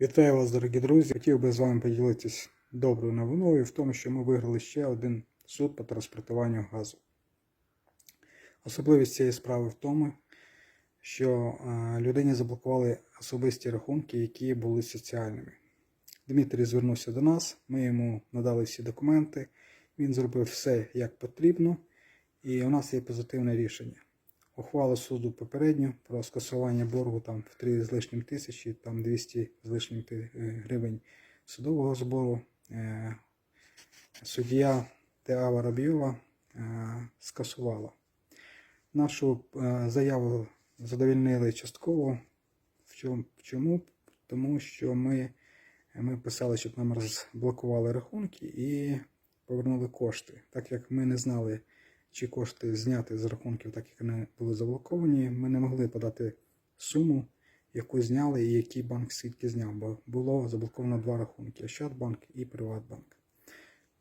Вітаю вас, дорогі друзі. Хотів би з вами поділитися доброю новиною в тому, що ми виграли ще один суд по транспортуванню газу. Особливість цієї справи в тому, що е, людині заблокували особисті рахунки, які були соціальними. Дмитрій звернувся до нас, ми йому надали всі документи, він зробив все як потрібно, і у нас є позитивне рішення. Ухвала суду попередню про скасування боргу там в 3 з лишнім тисячі, там 200 з лишнім е, гривень судового збору. Е, Суддя Теа Воробйова е, скасувала. Нашу заяву задовільнили частково. Чому? Тому що ми, ми писали, щоб нам розблокували рахунки і повернули кошти. Так як ми не знали, чи кошти зняти з рахунків, так як вони були заблоковані, ми не могли подати суму, яку зняли і який банк скільки зняв, бо було заблоковано два рахунки Ощадбанк і Приватбанк.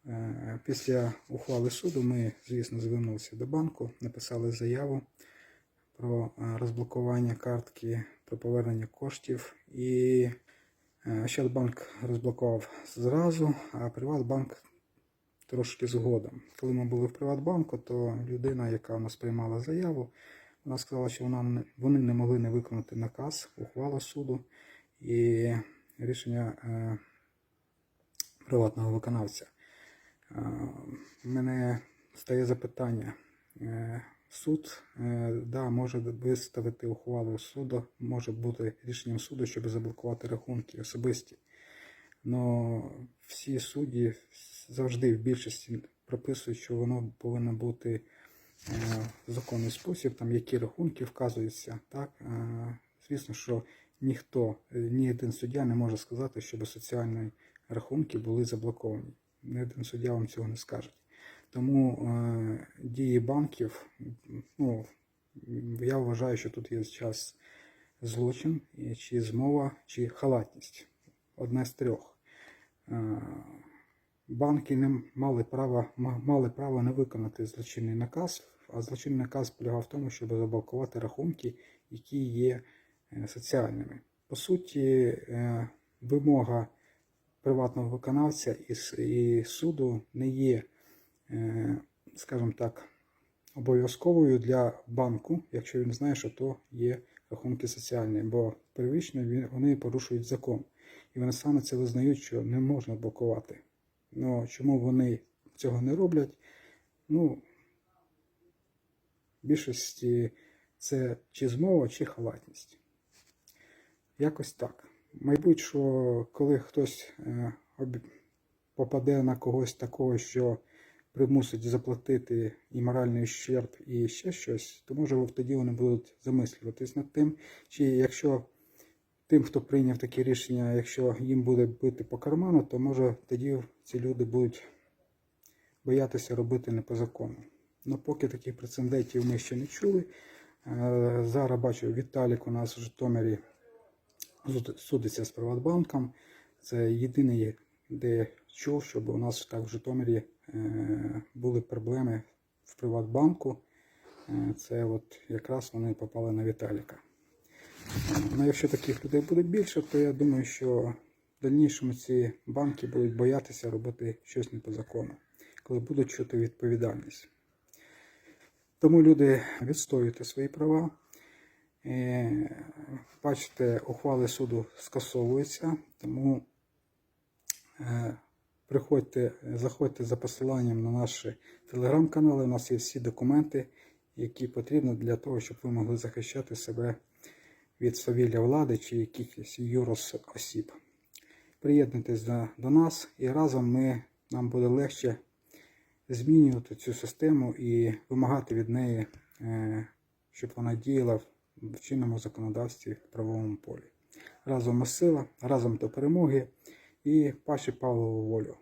Е, Після ухвали суду ми, звісно, звернулися до банку, написали заяву про е, розблокування картки, про повернення коштів. І е, Ощадбанк розблокував зразу, а Приватбанк трошки згодом. Коли ми були в Приватбанку, то людина, яка у нас приймала заяву, вона сказала, що вона вони не могли не виконати наказ, ухвалу суду і рішення е, приватного виконавця. Е, мене стає запитання. Е, Суд е, да, може виставити ухвалу суду, може бути рішенням суду, щоб заблокувати рахунки особисті. Но всі судді завжди в більшості прописують, що воно повинно бути е, в законний спосіб, там які рахунки вказуються. Так? Е, звісно, що ніхто, е, ні один суддя не може сказати, щоб соціальні рахунки були заблоковані. Ні один суддя вам цього не скаже. Тому е, дії банків, ну, я вважаю, що тут є час злочин, чи змова, чи халатність. Одне з трьох. Е, Банки не мали права, мали право не виконати злочинний наказ, а злочинний наказ полягав в тому, щоб заблокувати рахунки, які є е, соціальними. По суті, е, вимога приватного виконавця і, суду не є, скажімо так, обов'язковою для банку, якщо він знає, що то є рахунки соціальні, бо первично вони порушують закон. І вони саме це визнають, що не можна блокувати. Ну, чому вони цього не роблять? Ну, в більшості це чи змова, чи халатність. Якось так. Мабуть, що коли хтось е, попаде на когось такого, що примусить заплатити і моральний ущерб, і ще щось, то може тоді вони будуть замислюватись над тим, чи якщо тим, хто прийняв таке рішення, якщо їм буде бити по карману, то може тоді ці люди будуть боятися робити не по закону. Ну, поки таких прецедентів ми ще не чули. Е, Зараз бачу, Віталік у нас в Житомирі судиться з Приватбанком. Це єдиний, де чув, щоб у нас так в Житомирі е, були проблеми в Приватбанку. Е, Це от якраз вони попали на Віталіка. Ну, якщо таких людей буде більше, то я думаю, що в дальнішому ці банки будуть боятися робити щось не по закону, коли будуть чути відповідальність. Тому люди відстоюйте свої права. Е, Бачите, ухвали суду скасовуються, тому е, приходьте, заходьте за посиланням на наші телеграм-канали. У нас є всі документи, які потрібні для того, щоб ви могли захищати себе від свавілля влади чи якихось юрос осіб. Приєднуйтесь до, до нас і разом ми, нам буде легше змінювати цю систему і вимагати від неї, е, щоб вона діяла в чинному законодавстві в правовому полі. Разом ми сила, разом до перемоги і паші Павлову волю.